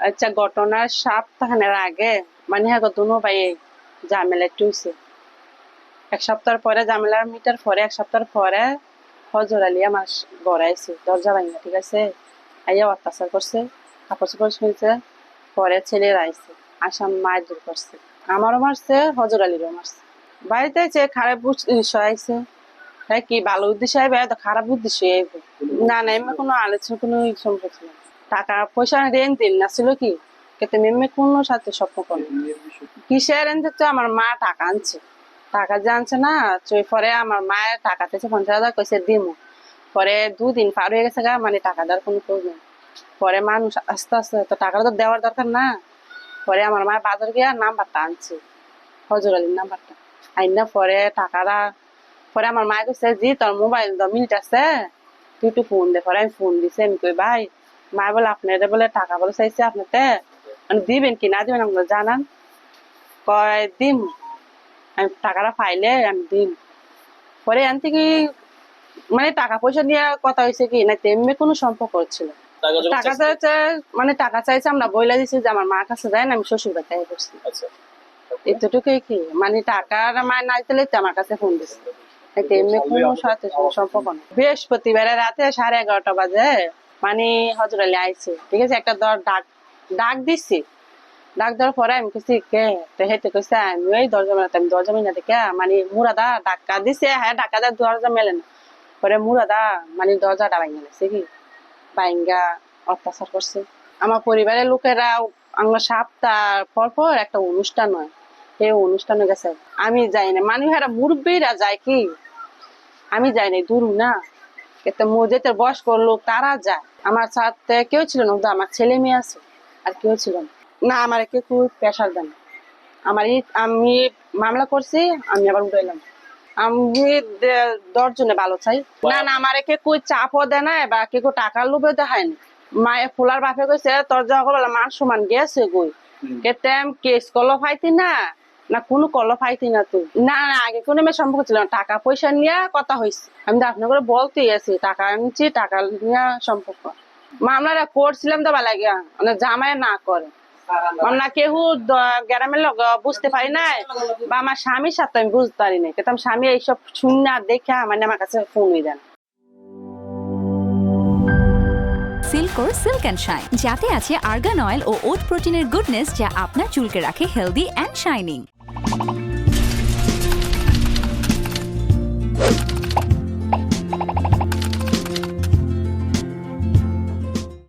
আচ্ছা ঘটনার সপ্তাহের আগে মানে হ্যাঁ দুনো ভাই ঝামেলা হয়েছে এক সপ্তাহ পরে ঝামেলা মিটার পরে এক সপ্তাহ পরে হজর আলী আমার আইছে দরজা ভাঙা ঠিক আছে? আইয়া অত্যাচার করছে কাপড় চোপড় শুনছে? পরে ছেলেরা আইছে, আসাম মায়ের দূর করছে আমারও মারছে হজর আলীরও মারছে বাড়িতে আছে খারাপ উদ্দেশ্য আইছে হ্যাঁ কি ভালো উদ্দেশ্য আইবে খারাপ উদ্দেশ্য আইবে না না এমনি কোনো আলোচনা, কোনো সম্পর্ক নেই। টাকা পয়সা রেন দিন না, ছিল কি? কিন্তু মেমে কোনো সাথে স্বপ্ন করে কিসের রেন দিতে আমার মা টাকা আনছে। টাকা যে আনছে না পরে আমার মায়ের টাকা দিয়েছে পঞ্চাশ হাজার, কইছে দিমু। পরে দুদিন পার হয়ে গেছে গা মানে টাকা দেওয়ার কোনো নেই পরে মানুষ আস্তে আস্তে, তো টাকাটা তো দেওয়ার দরকার না। পরে আমার মা বাজার গিয়ে নাম্বারটা আনছে। হজর আলীর নাম্বারটা। আইন না পরে টাকাটা, পরে আমার মা কইছে, জি, তোর মোবাইল দ, মিনিট আছে। তুই একটু ফোন দে। পরে আমি ফোন দিছে, আমি কই, ভাই মা বলে আপনাদের বলে টাকা বলে চাইছে আপনাতে। মানে দিবেন কি না দিবেন আমাকে জানান। কয় দিম। আমি টাকাটা পাইলে আমি দিম। পরে আন থেকে মানে টাকা পয়সা নিয়ে কথা হয়েছে কি? না তেমনি কোনো সম্পর্ক হচ্ছিল টাকা চাইছে? মানে টাকা চাইছে আমরা বইলা দিছি যে আমার মার কাছে দেয় না আমি শ্বশুর বাড়িতে করছি আচ্ছা। এতটুকুই কি? মানে টাকার মায় নাই দিলে তো আমার কাছে ফোন দিছে। এমনি কোনো সাথে সম্পর্ক নেই। বৃহস্পতিবারে রাতে সাড়ে এগারোটা বাজে। মানে হজর আলী আইছে। ঠিক আছে, একটা দর ডাক ডাক দিছি। ডাক দেওয়ার পরে আমি কইছি, কে? তো হেতে কইছে, আমি ওই দরজা মেলাতে, আমি দরজা মেলা দেখে মানে মুরাদা ডাক্কা দিছে হ্যাঁ ডাক্কা দেয় দরজা মেলে না। পরে মুরাদা মানে দরজাটা ভাঙা গেছে কি? ভাঙ্গা অত্যাচার করছে। আমার পরিবারের লোকেরা আমরা সপ্তাহ পর পর একটা অনুষ্ঠান হয়। এই অনুষ্ঠানে গেছে। আমি যাই না। মানে হেরা মুরব্বীরা যায় কি? আমি যাই না দূর না। এতে মসজিদের বয়স্ক লোক তারা যায়। আমার সাথে কেউ ছিল না আমার ছেলে মেয়ে আছে আর কেউ ছিল না। না আমার কেউ খুব প্রেশার দেন আমার আমি মামলা করছি আমি আবার উঠাইলাম আমি দে- দশজনে ভালো চাই। না না আমার কে কই চাপও দেয় না বা কে কই টাকার লোভে দেখায় না। মায়ে ফুলার বাপে কইছে তোর যখন মান সমান গেছে গই কেতেম কেস কল ফাইতি না না কোনো কল ফাইতি না তুই না না আগে কোনো মেয়ে সম্পর্ক ছিল না। টাকা পয়সা নিয়ে কথা হয়েছে আমি তো আপনার করে বলতেই আছি টাকা আনছি টাকা নিয়ে সম্পর্ক। মামলাটা করছিলাম তো ভালো লাগে মানে জামাই না করে। আমরা কেউ গ্রামের লোক বুঝতে পারি না বা আমার স্বামীর সাথে আমি বুঝতে পারি না কিন্তু আমার স্বামী এইসব শুনে দেখে মানে আমার কাছে ফোন হয়ে যান সিল্কোর সিল্ক অ্যান্ড শাইন যাতে আছে আর্গান অয়েল ও ওট প্রোটিনের গুডনেস যা আপনার চুলকে রাখে healthy and shining Thank you